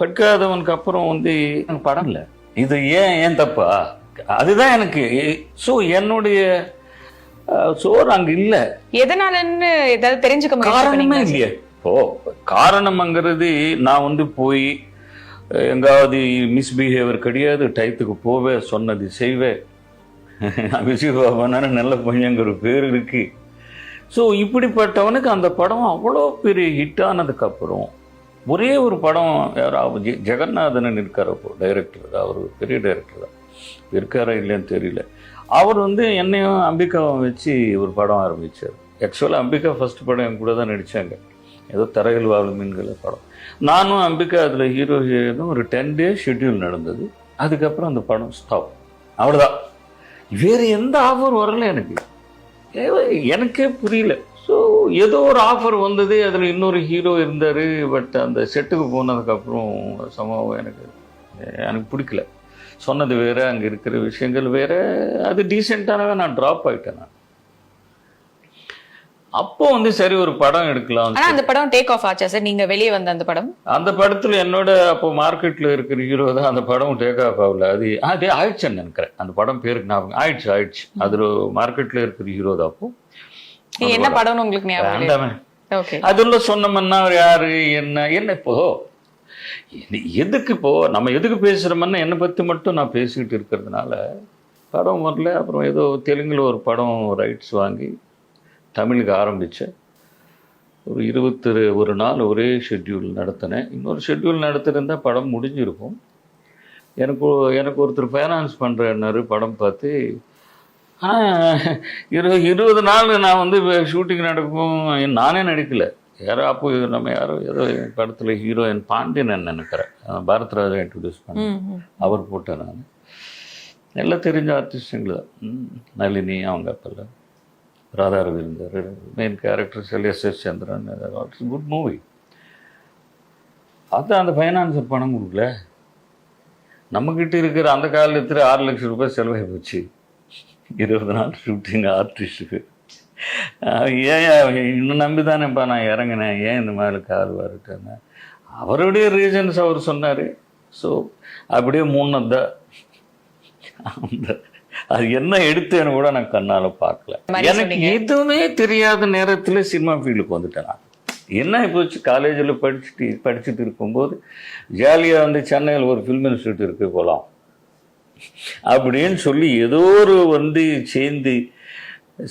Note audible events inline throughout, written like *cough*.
பட்காதவனுக்கு அப்புறம் வந்து எனக்கு படம் இல்லை. இது ஏன் ஏன் தப்பா? அதுதான் எனக்கு ஸோ என்னுடைய சோறு அங்க இல்லை. எதனாலன்னு ஏதாவது தெரிஞ்சுக்க காரணமே? இல்லையே. இப்போ காரணம்ங்கிறது நான் வந்து போய் எங்காவது மிஸ்பிஹேவியர் கிடையாது டயத்துக்கு போவே சொன்னது செய்வேன் *laughs* விஜயபாபனான நல்ல பையங்கிற பேர் இருக்கு. ஸோ இப்படிப்பட்டவனுக்கு அந்த படம் அவ்வளோ பெரிய ஹிட் ஆனதுக்கப்புறம் ஒரே ஒரு படம் யாராவது ஜெ- ஜெகநாதனன் இருக்கார் அப்போ டைரக்டர் அவர் பெரிய டைரக்டர் தான். இருக்காரா இல்லைன்னு தெரியல. அவர் வந்து என்னையும் அம்பிகாவும் வச்சு ஒரு படம் ஆரம்பித்தார் ஆக்சுவலாக அம்பிகா ஃபர்ஸ்ட் படம் என் கூட தான் நடித்தாங்க ஏதோ தரையில் வாழும் மீன்கள் படம். நானும் அம்பிகா அதில் ஹீரோ ஹீரோனும் ஒரு டென் டேஸ் ஷெட்யூல் நடந்தது. அதுக்கப்புறம் அந்த படம் ஸ்டாப் அவ்வளோதான் வேறு எந்த ஆஃபர் வரல எனக்கு. எனக்கே புரியல. ஸோ ஏதோ ஒரு ஆஃபர் வந்தது அதில் இன்னொரு ஹீரோ இருந்தார் பட் அந்த செட்டுக்கு போனதுக்கப்புறம் சம்பவம் எனக்கு எனக்கு பிடிக்கல. சொன்னது வேற அங்கே இருக்கிற விஷயங்கள் வேற அது டீசெண்டானவே நான் ட்ராப் ஆயிட்டேன் நான். அப்போ வந்து சரி ஒரு படம் எடுக்கலாம். ஆனா அந்த படம் டேக் ஆஃப் ஆச்சா சார்? நீங்க வெளியே வந்த அந்த படம்? அந்த படத்துல என்னோட அப்போ மார்க்கெட்ல இருக்கிற ஹீரோ தான் அந்த படம் டேக் ஆஃப் ஆகல. அது அதே ஆயிடுச்சுன்னு நினைக்கிறேன். அந்த படம் பேருக்கு ஞாபகம் ஆயிடுச்சு ஆயிடுச்சு. அது மார்க்கெட்ல இருக்கிற ஹீரோ தான் அப்போ. என்ன படம்னு உங்களுக்கு ஞாபகம் அதுல சொன்னோம்னா யாரு? என்ன? என்ன இப்போ? எதுக்கு இப்போ? நம்ம எதுக்கு பேசுறோம்னா என்னை பத்தி மட்டும் நான் பேசிக்கிட்டு இருக்கிறதுனால படம் வரல. அப்புறம் ஏதோ தெலுங்குல ஒரு படம் ரைட்ஸ் வாங்கி தமிழுக்கு ஆரம்பித்தேன் ஒரு இருபத்தி ஒரு நாள் ஒரே ஷெட்யூல் நடத்தினேன். இன்னொரு ஷெட்யூல் நடத்திருந்தா படம் முடிஞ்சிருக்கும். எனக்கு எனக்கு ஒருத்தர் ஃபைனான்ஸ் பண்ணுறன்னாரு படம் பார்த்து ஆனால் இரு இருபது நாள் நான் வந்து ஷூட்டிங் நடக்கும். நானே நடிக்கல. யாரோ அப்போ நம்ம யாரோ ஏதோ படத்தில் ஹீரோயின் பாண்டியன் நினைக்கிறேன் பாரத்ராஜா இன்ட்ரடியூஸ் பண்ண. அவர் போட்டேன் நான். எல்லாம் தெரிஞ்ச ஆர்டிஸ்டுங்களு நளினி அவங்க அப்பெல்லாம். ராதா ரவீந்தர் மெயின் கேரக்டர்ஸ் எல்லாம் S S Chandran good movie அதான் அந்த ஃபைனான்சர் பணம் கொடுக்கல. நம்மக்கிட்ட இருக்கிற அந்த காலத்தில் ஆறு லட்சம் ரூபாய் செலவாகி போச்சு. இருபது நாள் ஷூட்டிங் ஆர்டிஸ்ட்டுக்கு ஏன் இன்னும் நம்பி தானேப்பா நான் இறங்கினேன். ஏன் இந்த மாதிரி கால் வரட்டேன்னு அவருடைய ரீசன்ஸ் அவர் சொன்னார். ஸோ அப்படியே மூணு அந்த அது என்ன எடுத்தேன்னு கூட நான் கண்ணால் பார்க்கல. எனக்கு. எதுவுமே தெரியாத நேரத்தில் சினிமா ஃபீல்டுக்கு வந்துட்டேன் நான். என்ன போச்சு காலேஜில் படிச்சுட்டு படிச்சுட்டு இருக்கும்போது ஜாலியாக வந்து சென்னையில் ஒரு ஃபில்ம் இன்ஸ்டியூட் இருக்கு போகலாம் அப்படின்னு சொல்லி ஏதோ ஒரு வந்து சேர்ந்து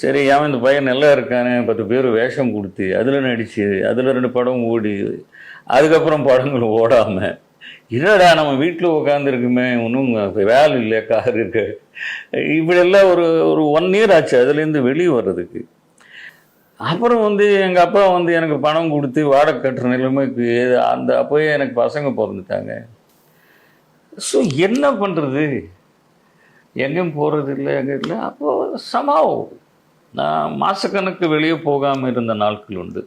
சரி ஏன் இந்த பையன் நல்லா இருக்கானே பத்து பேர் வேஷம் கொடுத்து அதில் நடிச்சு அதில் ரெண்டு படம் ஓடி அதுக்கப்புறம் படங்கள் ஓடாமல் என்னடா நம்ம வீட்டில் உட்காந்துருக்குமே ஒன்றும் வேலை இல்லை கார் இருக்கு இப்படியெல்லாம் ஒரு ஒரு ஒன் இயர் ஆச்சு அதுலேருந்து வெளியே வர்றதுக்கு. அப்புறம் வந்து எங்கள் அப்பா வந்து எனக்கு பணம் கொடுத்து வாடகை கட்டுற நிலைமைக்கு அந்த அப்போயே எனக்கு பசங்க பிறந்துட்டாங்க. ஸோ என்ன பண்ணுறது எங்கேயும் போகிறது இல்லை எங்கே இல்லை. அப்போது சமாவ் நான் மாதக்கணக்கு வெளியே போகாமல் இருந்த நாட்கள் உண்டு.